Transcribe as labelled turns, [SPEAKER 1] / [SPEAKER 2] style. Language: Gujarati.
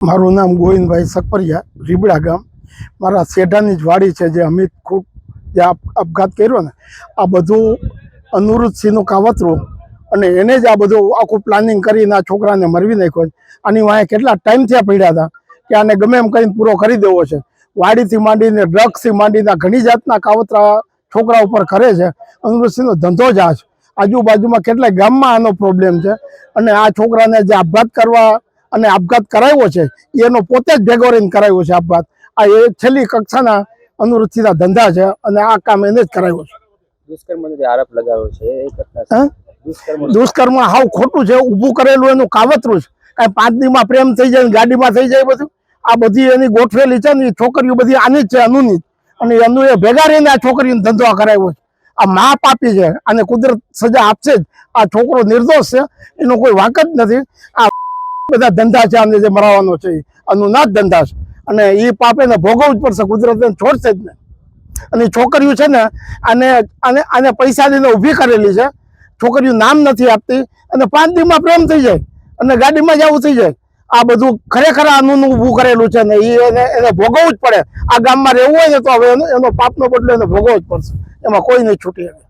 [SPEAKER 1] મારું નામ ગોવિંદભાઈ સકપરિયા, રીબડા ગામ. મારા શેઢાની જ વાડી છે જે અમિત ખૂટ જે આપઘાત કર્યો ને, આ બધું અનુરૂધસિંહનું કાવતરું અને એને જ આ બધું આખું પ્લાનિંગ કરીને આ છોકરાને મરવી નાખ્યો છે. આની વાંહે કેટલા ટાઈમથી આ પડ્યા હતા કે આને ગમે એમ કરીને પૂરો કરી દેવો છે. વાડીથી માંડીને ડ્રગ્સથી માંડીને ઘણી જાતના કાવતરા છોકરા ઉપર કરે છે. અનુરૂધસિંહનો ધંધો જ આ છે. આજુબાજુમાં કેટલાય ગામમાં આનો પ્રોબ્લેમ છે. અને આ છોકરાને જે આપઘાત કરવા અને આપઘાત કરાવ્યો છે એનો પોતે જ ભેગો રહીને કરાવ્યો છે આપઘાત. આ એ છેલ્લી કક્ષાના અનુરૂચિના ધંધા છે અને આ કામ એને જ કરાવ્યો છે.
[SPEAKER 2] દુષ્કર્મનો જે આરોપ લગાવ્યો છે એ ઘટના
[SPEAKER 1] હા?
[SPEAKER 2] દુષ્કર્મ
[SPEAKER 1] હાવ ખોટું છે ઊભું કરેલું એનું કાવતરું છે. કાંઈ પાંચ દીમાં પ્રેમ થઈ જાય ગાડીમાં થઈ જાય બધું. આ બધી એની ગોઠવેલી છે ને એ છોકરીઓ બધી આની જ છે અનુની જ. અને એનું એ ભેગા રહીને આ છોકરીને ધંધો કરાવ્યો છે. આ મા પાપી છે અને કુદરત સજા આપશે જ. આ છોકરો નિર્દોષ છે એનો કોઈ વાંક જ નથી. આ બધા ધંધા છે આને જે મરાવાનો છે. આનું ના જ ધંધા છે. અને એ પાપ એને ભોગવવું જ પડશે કુદરત એને છોડશે જ ને. અને છોકરીઓ છે ને, આને આને આને પૈસા દઈને ઊભી કરેલી છે. છોકરીઓ નામ નથી આપતી, અને પાંચ દિવસમાં પ્રેમ થઈ જાય, અને ગાડીમાં જ આવું થઈ જાય. આ બધું ખરેખર આનું ઊભું કરેલું છે ને એને એને ભોગવવું જ પડે. આ ગામમાં રહેવું હોય ને, તો હવે એનો એનો પાપનો બદલો એને ભોગવવો જ પડશે. એમાં કોઈ નહીં છૂટી શકે.